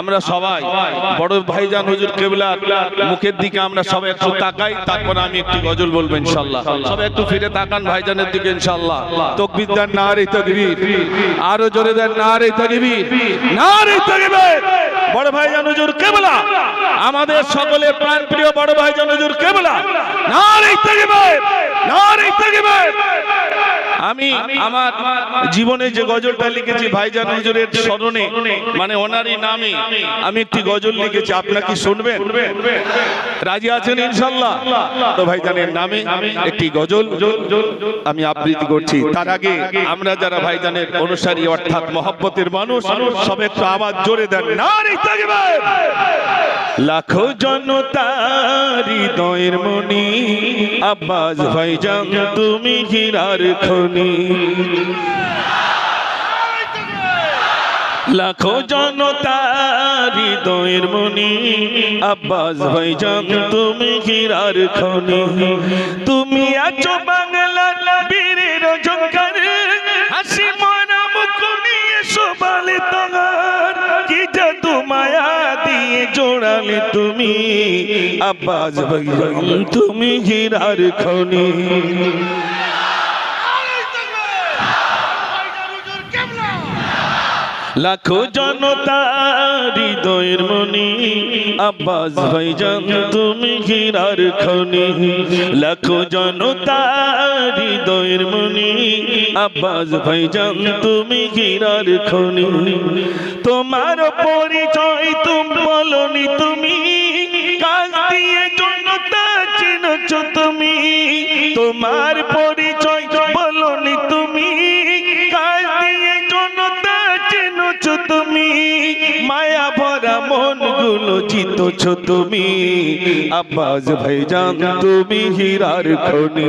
আমরা সবাই বড় ভাইজান হুজুর কেবলা মুখের দিকে আমরা সবাই একটু তাকাই, তারপর আমি একটি গজল বলব ইনশাল্লাহ সবাই একটু ফিরে তাকান ভাইজানের দিকে ইনশাল্লাহ তকবির দেন না রে তকবির, আরও জোরে দেন না রে তকবির না রে তকবির। বড় ভাইজান হুজুর কেবলা, আমাদের সকলের প্রাণ প্রিয় বড় ভাইজান হুজুর কেবলা না রে তকবির না রে তকবির। আমি আমার জীবনে যে গজলটা লিখেছি ভাইজান হুজুরের স্মরণে মানে ওনারই নামে আমি একটি গজল লিখেছি আপনার কি শুনবেন? রাজি আছেন ইনশাল্লাহ? তো ভাইজানের নামে একটি গজল আমি আবৃত্তি করছি। তার আগে আমরা যারা ভাইজানের অনুসারী অর্থাৎ মহব্বতের মানুষ সব একটু আওয়াজ জোরে দেন। নারী লাখো জনতা হৃদয়ের মনি আব্বাস ভাইজান তুমি হীরার খনি। লাখো জনতা হৃদয়ের মনি আব্বাস ভাইজান তুমি হীরার খনি। তুমি আছো জোড়ালে তুমি আব্বাস ভাইজান তুমি হীরার খনি। লাখো জনতা হৃদয়ের মনি আব্বাস ভাইজান তুমি হীরার খনি। লাখো জনতা হৃদয়ের মনি আব্বাস ভাইজান তুমি হীরার খনি। তোমার পরিচয় তুমি বলনি তুমি, কাজ দিয়ে জনতা চিনছ তুমি। তোমার পরিচয় বলনি তুমি, কাজ দিয়ে জনতা চিনছ তুমি। মায়া ভরা মনগুলো জিতছ তুমি। আব্বাস ভাইজান, তুমি হীরার খনি।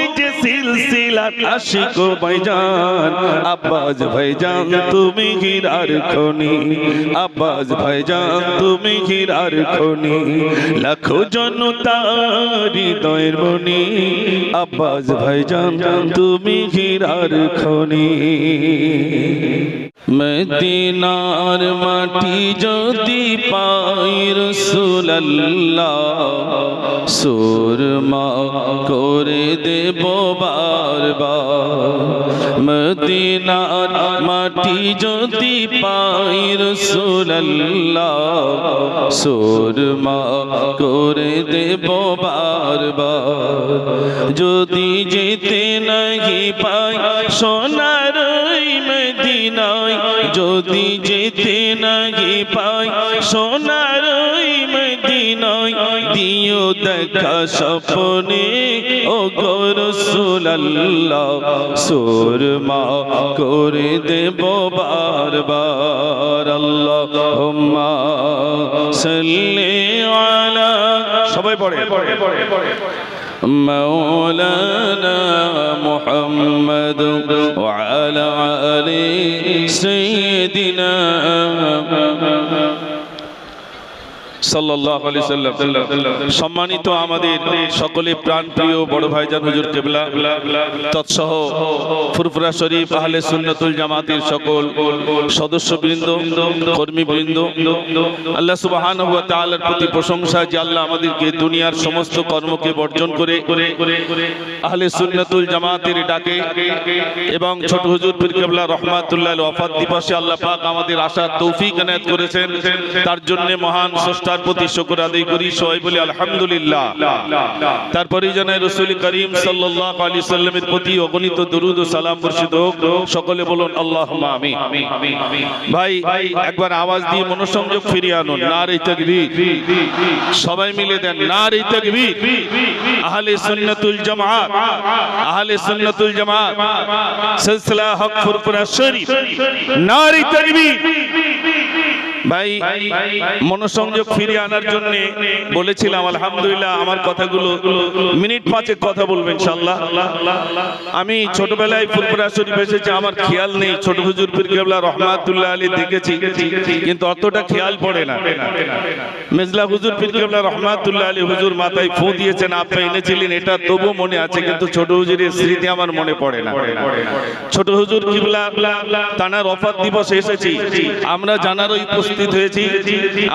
সিলসিলা আশিক ভাইজান। আব্বাস ভাইজান, তুমি হীরার খনি। আব্বাস ভাইজান, তুমি হীরার খনি। লাখো জনতা হৃদয়ের মনি। আব্বাস ভাইজান, তুমি হীরার খনি। মদিনার মাটি যদি পাই রসুল্লাহ সুরমা করে দেব বারবার মদিনার মাটি যদি পাই রসুল্লাহ সুরমা করে দেব বারবার। যদি যেতে নাহি পাই সোনার মদিনায়, যদি যেতে নাহি পাই সোনার দেখা স্বপ্নে ও গরসুল্লাহ সুরমা করে দেব বারবার আল্লাহুম্মা সাল্লি আলা সবাই পড়ে مولانا محمد وعلى آل سيدنا সম্মানিত আমাদের সকলে প্রাণ প্রিয় বড় ভাইজান হুজুর কেবলা, তৎসহ ফুরফুরা শরীফ, আহলে সুন্নাতুল জামাতের সকল সদস্যবৃন্দ, কর্মীবৃন্দ। আল্লাহ সুবহানাহু ওয়া তাআলার প্রতি প্রশংসা যে আল্লাহ আমাদেরকে দুনিয়ার সমস্ত কর্মকে বর্জন করে আহলে সুন্নাতুল জামাতের ডাকে এবং ছোট হুজুর পীর কেবলা রহমাতুল্লাহ ওয়াফাত দিবসে আল্লাহ পাক আমাদের আশার তৌফিক এনায়েত করেছেন। তার জন্য মহান স্রষ্টার প্রতি শুকর আদায় করি, সবাই বলি আলহামদুলিল্লাহ। তারপরে জানাই রসুল করিম সাল্লাল্লাহু আলাইহি সাল্লামের প্রতি অগণিত দরুদ ও সালাম বর্ষিত হোক। সকলে বলুন, আল্লাহুম্মা আমিন। ভাই, একবার আওয়াজ দিয়ে মনোসংযোগ ফিরিয়ে আনুন। নারে তাকবীর। সবাই মিলে দেন, নারে তাকবীর। আহলে সুন্নাতুল জামাত। আহলে সুন্নাতুল জামাত। সিলসিলা হক ফুরফুরা শরীফ। নারে তাকবীর। ভাই, মনোসংযোগ ফিরিয়ে আনার জন্য বলেছিলাম, আলহামদুলিল্লাহ, আমার কথাগুলো মিনিট পাঁচেক কথা বলবেন, ইনশাআল্লাহ। আমি ছোটবেলায় ফুলপুরা শরীফ এসেছি, আমার খেয়াল নেই, ছোট হুজুর পীর কেবলা রহমাতুল্লাহ আলী দেখেছি, কিন্তু অতটা খেয়াল পড়ে না। মেজলা হুজুর পীর কেবলা রহমাতুল্লাহ আলী হুজুর মাথায় ফু দিয়েছেন, আপনি এনেছিলেন, এটা তবু মনে আছে, কিন্তু ছোট হুজুরের স্মৃতি আমার মনে পড়ে না। ছোট হুজুর কিবলা, তানার অফাত দিবস এসেছি, আমরা জানারও উপস্থিত হয়েছি।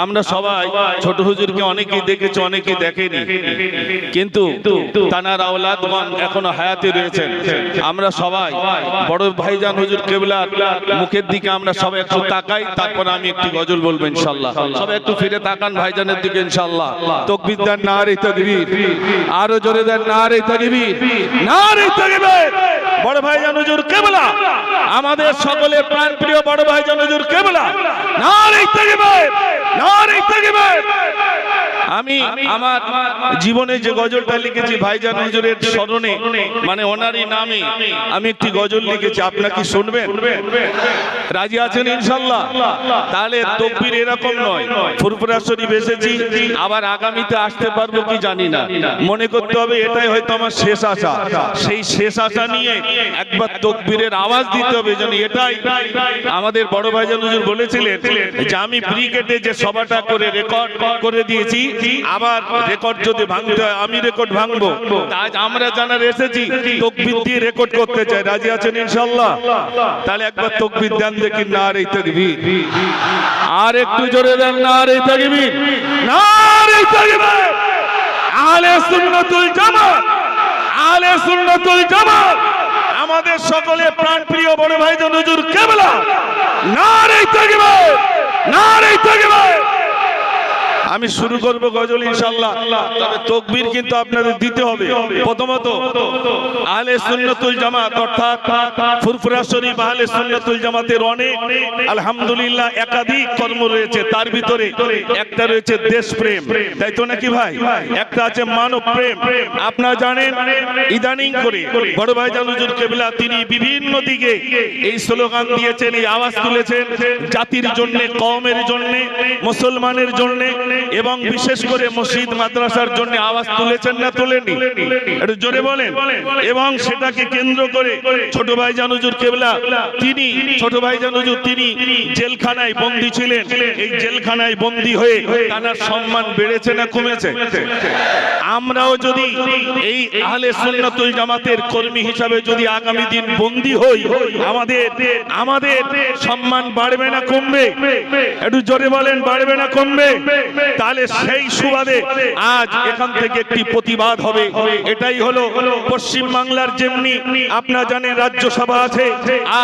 আমরা সবাই ছোট হুজুরকে অনেকেই দেখেছি, অনেকেই দেখেনি। কিন্তু তানার আওলাদগণ এখনও হায়াতে রয়েছেন। আমরা সবাই বড় ভাইজান হুজুর কেবলা মুখের দিকে আমরা সবাই একটু তাকাই, তারপর আমি একটি গজল বলব ইনশাল্লাহ। সবাই একটু ফিরে তাকান ভাইজানের দিকে ইনশাল্লাহ। তকবির দেন না রে তকবীর, আরও জোরে দেন না রে তকবীর না রে তকবীর। বড় ভাইজান হুজুর কেবলা, আমাদের সকলের প্রাণ প্রিয় বড় ভাইজান হুজুর কেবলা। না রে তকবীর না রে তকবীর আমি আমার জীবনে যে গজলটা লিখেছি ভাইজান হুজুরের স্মরণে মানে ওনারই নামে, আমি একটি গজল লিখেছি, আপনারা কি শুনবেন? রাজি আছেন ইনশাল্লাহ? তাহলে তকবির এরকম নয়, ফুরফুরা শরীফ এসেছি, আবার আগামীতে আসতে পারব কি জানি না। মনে করতে হবে এটাই হয়তো আমার শেষ আশা। সেই শেষ আশা নিয়ে একবার তকবীরের আওয়াজ দিতে হবে যেন এটাই আমাদের বড় ভাইজান হুজুর বলেছিলেন যে আমি ক্রিকেটে যে সভাটা করে রেকর্ড করে দিয়েছি আবার রেকর্ড যদি ভাঙতে হয় আমি রেকর্ড ভাঙবো। আজ আমরা জানার এসেছি তকবির দিয়ে রেকর্ড করতে চাই। রাজি আছেন ইনশাল্লাহ তাহলে একবার তকবির দেন দেখি না রে তকবির। আর একটু জোরে দেন না রে তকবির। না রে তকবির! আলে সুন্নাতুল জামাত! আলে সুন্নাতুল জামাত! আমাদের সকলে প্রাণ প্রিয় বড় ভাইজান হুজুর কেবলা। না রে তকবির! না রে তকবির! আমি শুরু করব গজল ইনশাআল্লাহ। তবে তকবীর কিন্তু আপনাদের দিতে হবে। প্রথমত, আহলে সুন্নাতুল জামাত, অর্থাৎ ফুরফুরা শরীফ আহলে সুন্নাতুল জামাতের অনেক, আলহামদুলিল্লাহ, একাধিক কর্ম রয়েছে। তার ভিতরে একটা রয়েছে দেশপ্রেম। তাই তো নাকি ভাই? একটা আছে মানব প্রেম। আপনারা জানেন, ইদানিং করে বড় ভাই জানুজুর কেবলা, তিনি বিভিন্ন দিকে এই স্লোগান দিয়েছেন, এই আওয়াজ তুলেছেন, জাতির জন্য, কওমের জন্য, মুসলমানের জন্য। এবং বিশেষ করে মসজিদ মাদ্রাসার জন্য আওয়াজ তুলেছেন না তোলেনি? একটু জোরে বলেন। এবং সেটাকে কেন্দ্র করে ছোট ভাই জানুজুর কেবলা, তিনি, ছোট ভাই জানুজুর তিনি জেলখানায় বন্দী ছিলেন। এই জেলখানায় বন্দী হয়ে তার সম্মান বেড়েছে না কমেছে? আমরাও যদি এই আহলে সুন্নাতুল জামাতের কর্মী হিসাবে যদি আগামী দিন বন্দী হই, আমাদের আমাদের সম্মান বাড়বে না কমবে? একটু জোরে বলেন, বাড়বে না কমবে? তাহলে সেই সুবাদে আজ এখান থেকে একটি প্রতিবাদ হবে। এটাই হলো পশ্চিম বাংলার যেমনি আপনারা জানেন রাজ্যসভা আছে,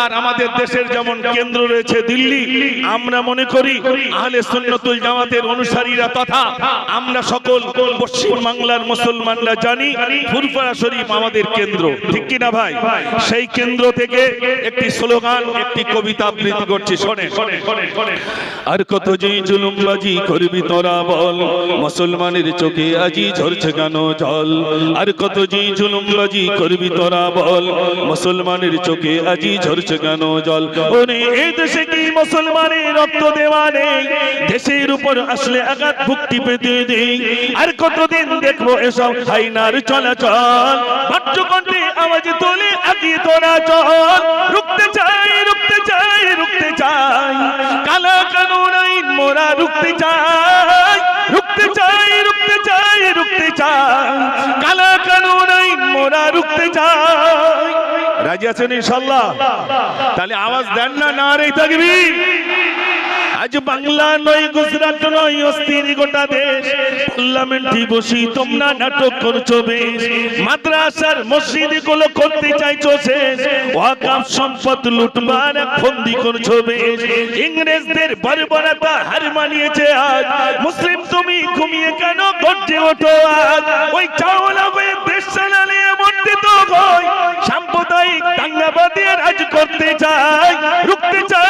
আর আমাদের দেশের যেমন কেন্দ্র রয়েছে দিল্লি, আমরা মনে করি আহলে সুন্নতুল জামাতের অনুসারীরা তথা আমরা সকল পশ্চিম বাংলার মুসলমানরা জানি ফুরফুরা শরীফ আমাদের কেন্দ্র। ঠিক কি না ভাই? সেই কেন্দ্র থেকে একটি স্লোগান, একটি কবিতা আবৃত্তি করছি শোনে আর কত যে জুলুমবাজি করবি তোরা বল মুসলমানের চোখে আজি ঝরছে কেন জল? আর কত যে জুলুমবাজি করবি তোরা বল? মুসলমানের চোখে আজি ঝরছে কেন জল? ওরে এই দেশে কি মুসলমানের রক্ত দেওয়া নেই? দেশের উপর আসলে আঘাত ভুক্তি পেতে দেই আর কতদিন দেখব এসব হাইনার চলাচল? ভাট্যকণ্ঠে আওয়াজ তোলে আগে তোরা চল রুখতে চাই রুখতে চাই। কালো কানুন আইন, মোরা রুখতে চাই। রুখতে চাই রুখতে চাই রুখতে চাই। কালা কানুন আইন, মোরা রুখতে চাই। রাজি আছেন ইনশাল্লাহ? তাহলে আওয়াজ দেন না না রে তাকবীর আজ বাংলা নয়, গুজরাট নয়, অস্থির গোটা দেশ। পার্লামেন্টে বসি তোমরা নাটক করছ বেশ। মাদ্রাসার মসজিদগুলো করতে চাইছো ওয়াকাফ সম্পদ ফন্দি করছ বেশ। ইংরেজদের বর্বরতা হার মানিয়েছে আজ। মুসলিম তুমি ঘুমিয়ে কেন ওঠো আজ? ওই চাওলা হয়ে দেশ চালালে এমনটি তো হয় সাম্প্রদায়িক দাঙ্গাবাদী রাজ করতে চাই। রুখতে চাই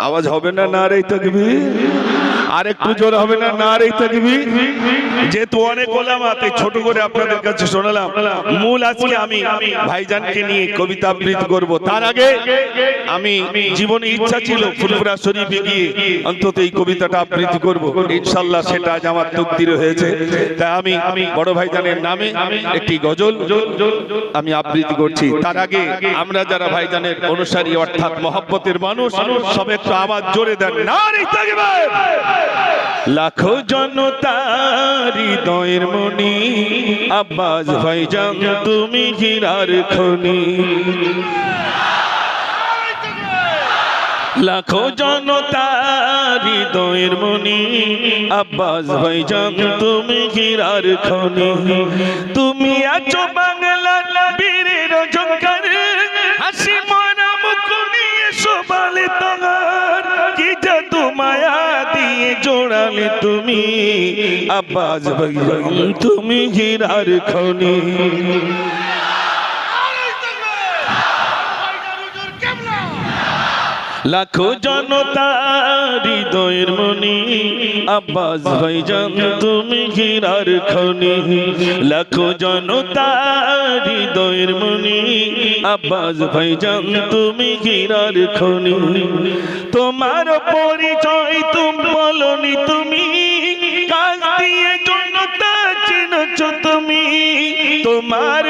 আওয়াজ হবে না না রে তকবীর? আর একটু জোর হবে না? না রে থাকবি যেহেতু অনেক ওলামা, তাই ছোট করে আপনাদের কাছে শোনালাম। মূল আজকে আমি ভাইজানকে নিয়ে কবিতা আবৃত্তি করব। তার আগে আমি জীবনে ইচ্ছা ছিল ফুলপুরা শরীফে গিয়ে অন্তত এই কবিতাটা আবৃত্তি করব। ইনশাল্লাহ সেটা আজ আমার তকদির হয়েছে। তাই আমি বড় ভাইজানের নামে একটি গজল আমি আবৃত্তি করছি। তার আগে আমরা যারা ভাইজানের অনুসারী, অর্থাৎ মহব্বতের মানুষ সব একটু আওয়াজ জোরে দেন। নারী তাকবীর লাখো জনতা হৃদয়ের মনি আব্বাস ভাই ভাইজান তুমি হীরার খনি। লাখো জনতা হৃদয়ের মনি আব্বাস ভাই ভাইজান তুমি হীরার খনি। তুমি আছো জোড়ালে তুমি আব্বাস ভাই তুমি হীরার খনি। লাখো জনতা হৃদয়ের মনি। আব্বাস ভাইজান তুমি হীরার খনি। লাখো জনতা হৃদয়ের মনি। আব্বাস ভাইজান তুমি হীরার খনি। তোমার পরিচয় তুমি বলনি তুমি। কাজ দিয়ে জনতা চিনছ তুমি। তোমার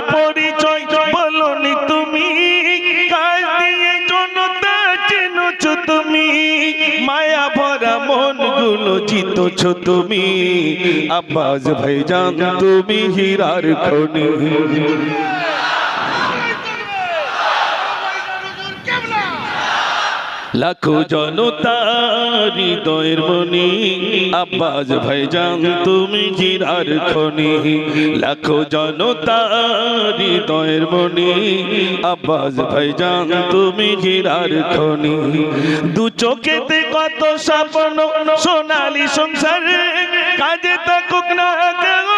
জিতছ তুমি। আব্বাস ভাইজান তুমি হীরার খনি। লাখো জনতা হৃদয়ের মনি। আব্বাস ভাইজান, তুমি হীরার খনি। লাখো জনতা হৃদয়ের মনি। আব্বাস ভাইজান, তুমি হীরার খনি। দু চোখেতে কত স্বপ্ন, সোনালি সংসার কাজে থাকুক না কেউ।